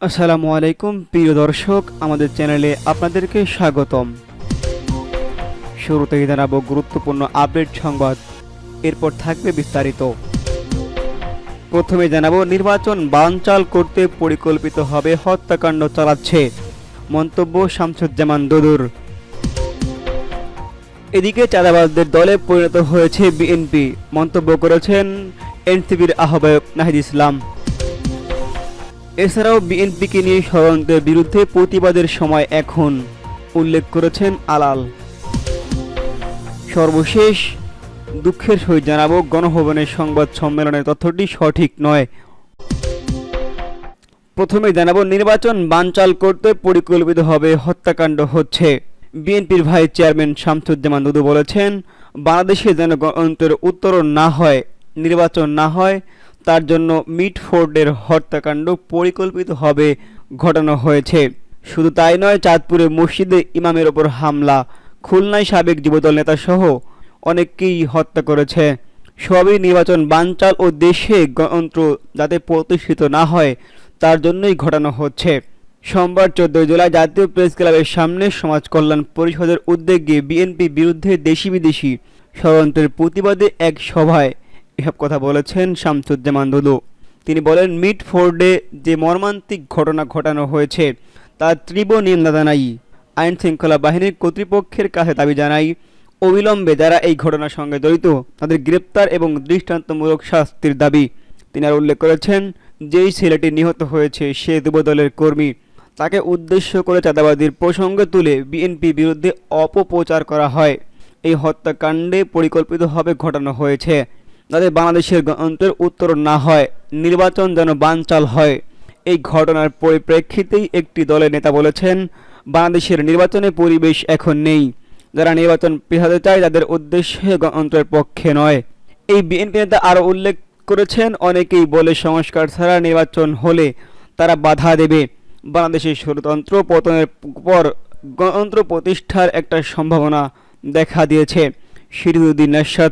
আসসালামু আলাইকুম, প্রিয় দর্শক, আমাদের চ্যানেলে আপনাদেরকে স্বাগতম। শুরুতেই জানাব গুরুত্বপূর্ণ আপডেট সংবাদ। এরপর থাকবে বিস্তারিত। প্রথমে জানাব, নির্বাচন বানচাল করতে পরিকল্পিত হবে হত্যাকাণ্ড চালাচ্ছে। মন্তব্য শামসুজ্জামান দদুর। এদিকে চাঁদাবাজদের দলে পরিণত হয়েছে বিএনপি। মন্তব্য করেছেন এনসিপির আহ্বায়ক নাহিদ ইসলাম। এছাড়াও বিএনপিকে নিয়ে ষড়যন্ত্রের বিরুদ্ধে প্রতিবাদের সময় এখন উল্লেখ করেছেন আলাল। সর্বশেষ দুঃখের সহিত জানাব, গণভবনের সংবাদ সম্মেলনের তথ্যটি সঠিক নয়। প্রথমে জানাব, নির্বাচন বানচাল করতে পরিকল্পিতভাবে হত্যাকাণ্ড হচ্ছে। বিএনপির ভাইস চেয়ারম্যান শামসুজ্জামান দুদু বলেছেন, বাংলাদেশে যেন গণতন্ত্রের উত্তরণ না হয়, নির্বাচন না হয় তার জন্য মিটফোর্ডের হত্যাকাণ্ড পরিকল্পিতভাবে ঘটানো হয়েছে। শুধু তাই নয়, চাঁদপুরে মসজিদে ইমামের ওপর হামলা, খুলনায় সাবেক যুবদল নেতাসহ অনেককেই হত্যা করেছে। সবই নির্বাচন বানচাল ও দেশে গণতন্ত্র যাতে প্রতিষ্ঠিত না হয়, তার জন্যই ঘটানো হচ্ছে। সোমবার চোদ্দই জুলাই জাতীয় প্রেস ক্লাবের সামনে সমাজ কল্যাণ পরিষদের উদ্যোগে বিএনপি বিরুদ্ধে দেশি বিদেশি ষড়যন্ত্রের প্রতিবাদে এক সভায় এসব কথা বলেছেন শামসুজ্জামান দুদু তিনি বলেন মিড ফোর্ডে যে মর্মান্তিক ঘটনা ঘটানো হয়েছে তার তীব্র নিন্দা জানাই। আইন শৃঙ্খলা বাহিনীর কর্তৃপক্ষের কাছে দাবি জানাই, অবিলম্বে যারা এই ঘটনার সঙ্গে জড়িত, তাদের গ্রেপ্তার এবং দৃষ্টান্তমূলক শাস্তির দাবি। তিনি আর উল্লেখ করেছেন, যেই ছেলেটি নিহত হয়েছে, সে যুবদলের কর্মী। তাকে উদ্দেশ্য করে চাঁদাবাদীর প্রসঙ্গে তুলে বিএনপি বিরুদ্ধে অপপ্রচার করা হয়। এই হত্যাকাণ্ডে পরিকল্পিতভাবে ঘটানো হয়েছে। যাতে বাংলাদেশের গণতন্ত্রের উত্তর না হয়, নির্বাচন যেন বানচাল হয়। এই ঘটনার পরিপ্রেক্ষিতেই একটি দলের নেতা বলেছেন, বাংলাদেশের নির্বাচনে পরিবেশ এখন নেই। যারা নির্বাচন পেছাতে চায়, তাদের উদ্দেশ্যে গণতন্ত্রের পক্ষে নয়। এই বিএনপি নেতা আরও উল্লেখ করেছেন, অনেকেই বলে সংস্কার ছাড়া নির্বাচন হলে তারা বাধা দেবে। বাংলাদেশের ষড়যন্ত্র পতনের পর গণতন্ত্র প্রতিষ্ঠার একটা সম্ভাবনা দেখা দিয়েছে। সেটি যদি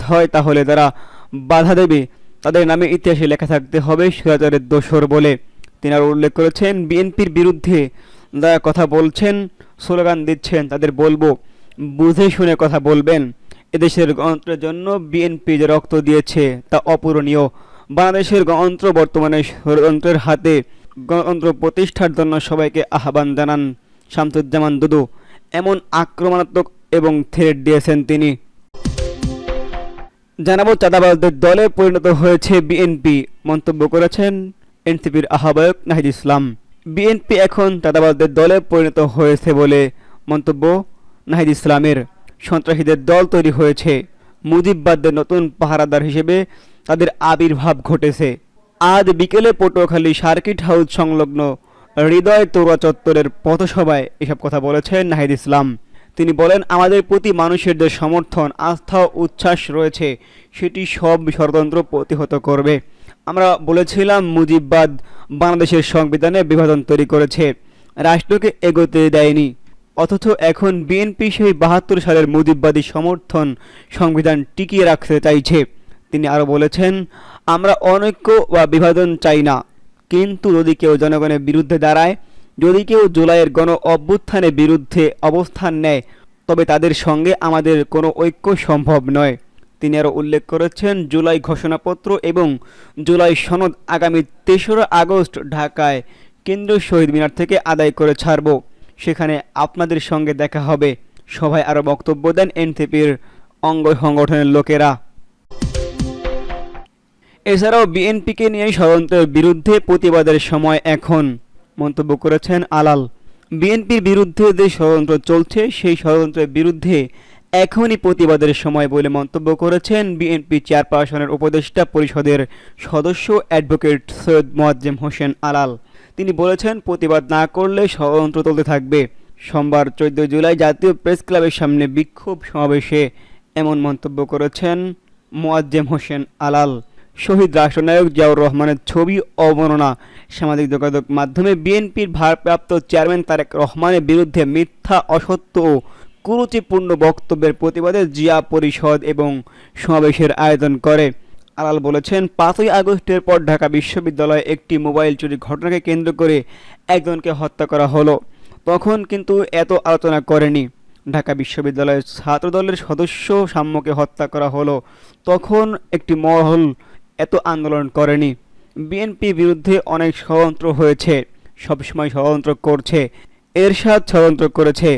হয়, তাহলে তারা বাধা দেবে। তাদের নামে ইতিহাসে লেখা থাকতে হবে সুরাচারের দোসর বলে। তিনি আরও উল্লেখ করেছেন, বিএনপির বিরুদ্ধে যারা কথা বলছেন, স্লোগান দিচ্ছেন, তাদের বলব, বুঝে শুনে কথা বলবেন। এদেশের গণতন্ত্রের জন্য বিএনপি যে রক্ত দিয়েছে, তা অপূরণীয়। বাংলাদেশের গণতন্ত্র বর্তমানে ষড়যন্ত্রের হাতে। গণতন্ত্র প্রতিষ্ঠার জন্য সবাইকে আহ্বান জানান শামসুজ্জামান দুদু। এমন আক্রমণাত্মক এবং থ্রেট দিয়েছেন তিনি। জানাব, চাঁদাবাজদের দলে পরিণত হয়েছে বিএনপি। মন্তব্য করেছেন এনসিপির আহ্বায়ক নাহিদ ইসলাম। বিএনপি এখন চাঁদাবাজদের দলে পরিণত হয়েছে বলে মন্তব্য নাহিদ ইসলামের। সন্ত্রাসীদের দল তৈরি হয়েছে। মুজিববাদদের নতুন পাহারাদার হিসেবে তাদের আবির্ভাব ঘটেছে। আজ বিকেলে পটুয়াখালী সার্কিট হাউস সংলগ্ন হৃদয় তোরা চত্বরের পথসভায় এসব কথা বলেছেন নাহিদ ইসলাম। তিনি বলেন, আমাদের প্রতি মানুষের যে সমর্থন, আস্থা ও উচ্ছ্বাস রয়েছে। সেটি সব ষড়যন্ত্র প্রতিহত করবে। আমরা বলেছিলাম, মুজিববাদ বাংলাদেশের সংবিধানে বিভাজন তৈরি করেছে। রাষ্ট্রকে এগোতে দেয়নি। অথচ এখন বিএনপি সেই বাহাত্তর সালের মুজিববাদী সমর্থন সংবিধান টিকিয়ে রাখতে চাইছে। তিনি আরও বলেছেন, আমরা অনৈক্য বা বিভাজন চাই না। কিন্তু যদি কেউ জনগণের বিরুদ্ধে দাঁড়ায় যদি কেউ জুলাইয়ের গণ অভ্যুত্থানের বিরুদ্ধে অবস্থান নেয়, তবে তাদের সঙ্গে আমাদের কোনো ঐক্য সম্ভব নয়। তিনি আরও উল্লেখ করেছেন, জুলাই ঘোষণাপত্র এবং জুলাই সনদ আগামী তেসরা আগস্ট ঢাকায় কেন্দ্রীয় শহীদ মিনার থেকে আদায় করে ছাড়ব। সেখানে আপনাদের সঙ্গে দেখা হবে। সভায় আরও বক্তব্য দেন এনসিপির অঙ্গ সংগঠনের লোকেরা। এছাড়াও বিএনপিকে নিয়ে ষড়যন্ত্রের বিরুদ্ধে প্রতিবাদের সময় এখন। মন্তব্য করেছেন আলাল। বিএনপির বিরুদ্ধে যে ষড়যন্ত্র চলছে, সেই ষড়যন্ত্রের বিরুদ্ধে এখনই প্রতিবাদের সময় বলে মন্তব্য করেছেন বিএনপি চেয়ারপারসনের উপদেষ্টা পরিষদের সদস্য অ্যাডভোকেট সৈয়দ মোয়াজ্জেম হোসেন আলাল। তিনি বলেছেন, প্রতিবাদ না করলে ষড়যন্ত্র চলতে থাকবে। সোমবার চোদ্দ জুলাই জাতীয় প্রেস ক্লাবের সামনে বিক্ষোভ সমাবেশে এমন মন্তব্য করেছেন মোয়াজ্জেম হোসেন আলাল। শহীদ রাষ্ট্রনায়ক জিয়াউর রহমানের ছবি অবর্ণনা সামাজিক যোগাযোগ মাধ্যমে বিএনপির ভারপ্রাপ্ত চেয়ারম্যান তারেক রহমানের বিরুদ্ধে মিথ্যা, অসত্য ও কুরুচিপূর্ণ বক্তব্যের প্রতিবাদে জিয়া পরিষদ এবং সমাবেশের আয়োজন করে। আলাল বলেছেন, পাঁচই আগস্টের পর ঢাকা বিশ্ববিদ্যালয়ে একটি মোবাইল চুরির ঘটনাকে কেন্দ্র করে একজনকে হত্যা করা হলো। তখন কিন্তু এত আলোচনা করেনি। ঢাকা বিশ্ববিদ্যালয়ের ছাত্রদলের সদস্য সাম্যকে হত্যা করা হলো। তখন একটি মহল এত আন্দোলন করেনি। বিএনপি বিরুদ্ধে অনেক ষড়যন্ত্র হয়েছে, সবসময় ষড়যন্ত্র করছে, এরশাদ ষড়যন্ত্র করেছে,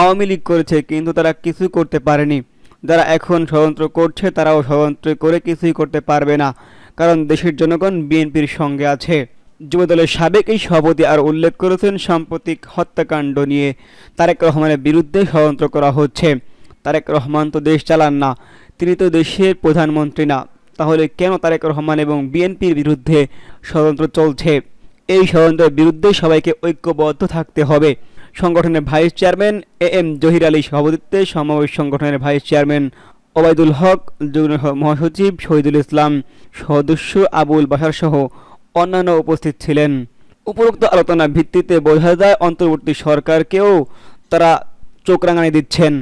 আওয়ামী লীগ করেছে, কিন্তু তারা কিছু করতে পারেনি। যারা এখন ষড়যন্ত্র করছে, তারাও ষড়যন্ত্র করে কিছুই করতে পারবে না, কারণ দেশের জনগণ বিএনপির সঙ্গে আছে। যুবদলের সাবেক এই সভাপতি আর উল্লেখ করেছেন, সাম্প্রতিক হত্যাকাণ্ড নিয়ে তারেক রহমানের বিরুদ্ধে ষড়যন্ত্র করা হচ্ছে। তারেক রহমান তো দেশ চালান না, তিনি তো দেশের প্রধানমন্ত্রী না। তাহলে কেন তারেক রহমান এবং বিএনপির বিরুদ্ধে ষড়যন্ত্র চলছে? এই ষড়যন্ত্রের বিরুদ্ধে সবাইকে ঐক্যবদ্ধ থাকতে হবে। সংগঠনের vice chairman A M Zahir Ali সভাপতিত্বে সমাবেশ সংগঠনের ভাইস চেয়ারম্যান ওবায়দুল হক, যুগ্ম মহাসচিব শহীদুল ইসলাম, সদস্য আবুল বাসার সহ অন্যান্য উপস্থিত ছিলেন। উপরোক্ত আলোচনার ভিত্তিতে বোঝা যায়, অন্তর্বর্তী সরকারকেও তারা চোখ রাঙানি দিচ্ছেন।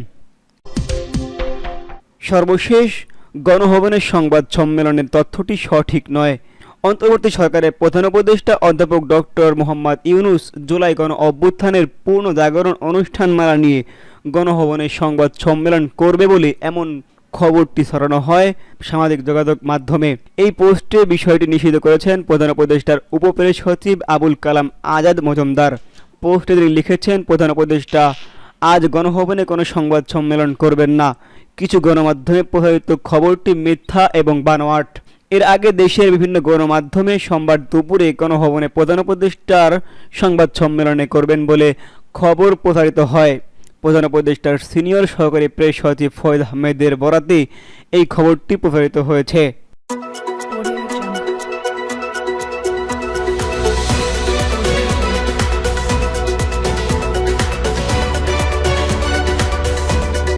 সর্বশেষ গণভবনের সংবাদ সম্মেলনের তথ্যটি সঠিক নয়। অন্তর্বর্তী সরকারের প্রধান উপদেষ্টা অধ্যাপক ডক্টর মোহাম্মদ ইউনুস জুলাই গণ অভ্যুত্থানের পূর্ণ জাগরণ অনুষ্ঠান অনুষ্ঠানমালা নিয়ে গণভবনের সংবাদ সম্মেলন করবে বলে এমন খবরটি ছড়ানো হয় সামাজিক যোগাযোগ মাধ্যমে। এই পোস্টে বিষয়টি নিষিদ্ধ করেছেন প্রধান উপদেষ্টার উপপ্রেস সচিব আবুল কালাম আজাদ মজুমদার। পোস্টে তিনি লিখেছেন, প্রধান উপদেষ্টা, আজ গণভবনে কোনো সংবাদ সম্মেলন করবেন না। কিছু গণমাধ্যমে প্রচারিত খবরটি মিথ্যা এবং বানোয়াট। এর আগে দেশের বিভিন্ন গণমাধ্যমে সোমবার দুপুরে গণভবনে প্রধান উপদেষ্টার সংবাদ সম্মেলনে করবেন বলে খবর প্রচারিত হয়। প্রধান উপদেষ্টার সিনিয়র সহকারী প্রেস সচিব ফয়েদ আহমেদের বরাতে এই খবরটি প্রচারিত হয়েছে।